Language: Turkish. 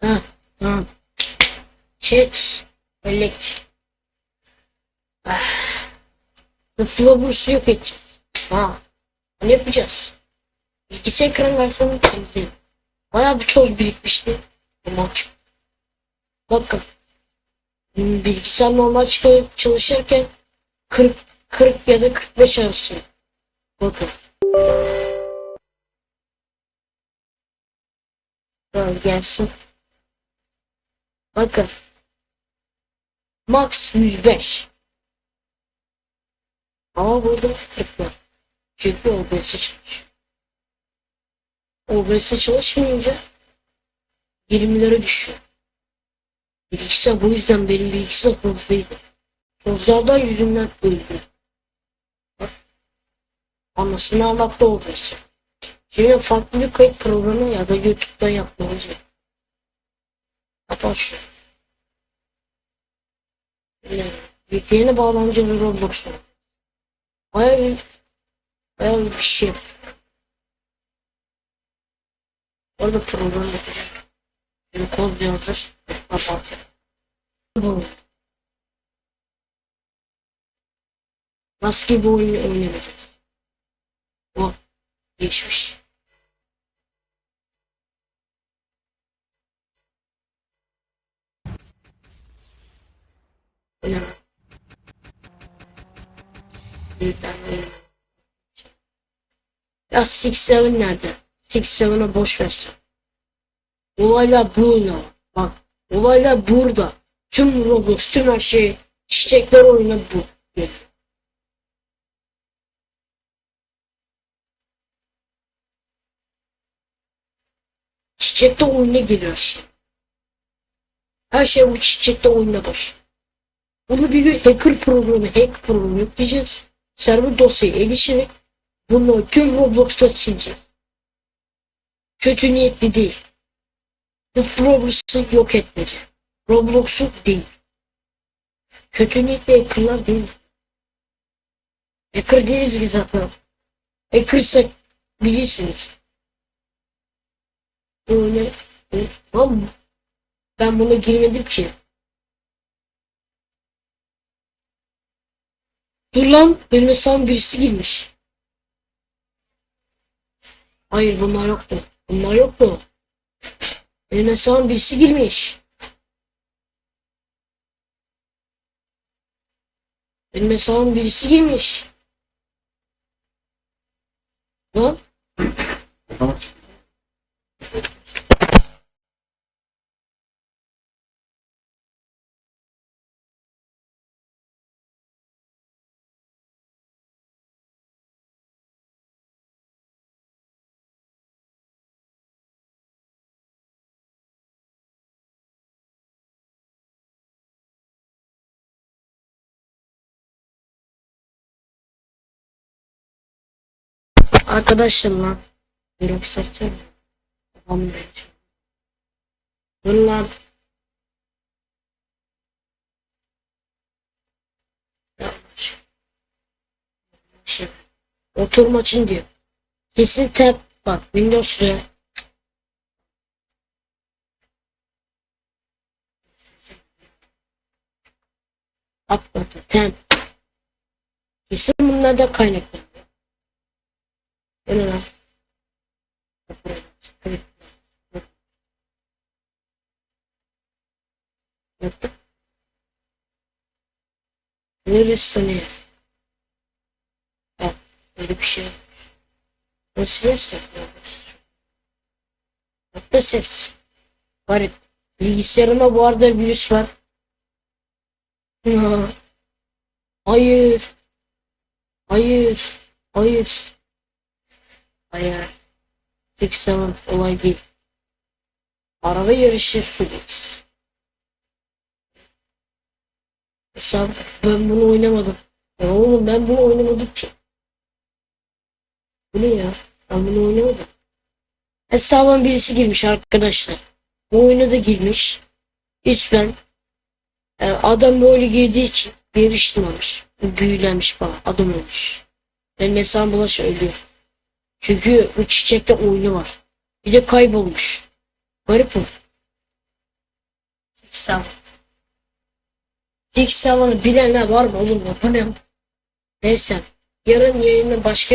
Tamam. Chat. Bellek. Ah. Yok edeceğiz. Ha. Ne yapacağız? Bilgisayar ekran versiyonu temizleyelim. Bayağı bir toz birikmişti. Maç. Bakın. Bilgisayar normal çıkıyor çalışırken 40 40 ya da 45 arası. Bakın. Böyle gelsin. Bakın. Max 105. Ama burada 40 var. Çünkü OBS çalışıyor. OBS çalışmayınca 20'lere düşüyor. Bilgisayar bu yüzden benim bilgisayar hızlıydı. Tozlardan yüzünden öldü. Anasını ağlattı OBS. Şimdi farklı bir kayıt programı ya da YouTube'dan yapmamız gerek. Yani VPN'e bağlanınca ve Roblox'ta. Bayağı bir, bayağı bir yaptık. Orada program yapacağım. Bir kod yazdır. Bu. Maske bu oyunu oynayacağız. O geçmiş. Oynayayım. Ya Six Seven nerede? Six Seven'a boş versin. Olaylar burada. Bak olaylar burada. Tüm Roblox, tüm her şey, çiçekler oyunu bu. Çiçekte oyuna geliyor şey. Her şey bu çiçekte oyuna baş. Bunu bir gün hacker programı, hack programı yükleyeceğiz. Server dosyayı erişerek bunu tüm Roblox'ta sileceğiz. Kötü niyetli değil. Roblox'u yok etmece. Roblox'u değil. Kötü niyetli hackerlar değil. Hacker değiliz ki zaten. Hackersak bilirsiniz. Öyle. Lan ben buna girmedim ki. Dur lan benim hesabım birisi girmiş. Hayır bunlar yoktu. Bunlar yoktu. Benim hesabım birisi girmiş. Benim hesabım birisi girmiş. Lan arkadaşım lan. Bence. Dur lan. Yanlış. Şey. Oturma için diyor. Kesin tab bak Windows ve Atmadı. Temp. Kesin bunlardan kaynaklanıyor. Lan. Evet. Yaptık. Neresi sanıyor? Ha, öyle bir şey. Nasıl yasak? Hatta ses. Garip. Bilgisayarıma bu arada virüs var. Hayır. Hayır. Hayır. Six Seven olay değil. Araba yarışı Felix. Hesap ben bunu oynamadım. Ya oğlum ben bunu oynamadım ki. Bu ne ya? Ben bunu oynamadım. Hesabıma birisi girmiş arkadaşlar. Bu oyuna da girmiş. Hiç ben e, adam böyle girdiği için bir yarıştırmamış. Büyülenmiş falan. Adam olmuş. Benim hesabım bulaş ölüyor. Çünkü bu çiçekte oyunu var. Bir de kaybolmuş. Garip o. Savan. Zik Savan'ı bilenler var mı oğlum? Bu ne? Neyse. Yarın yayında başka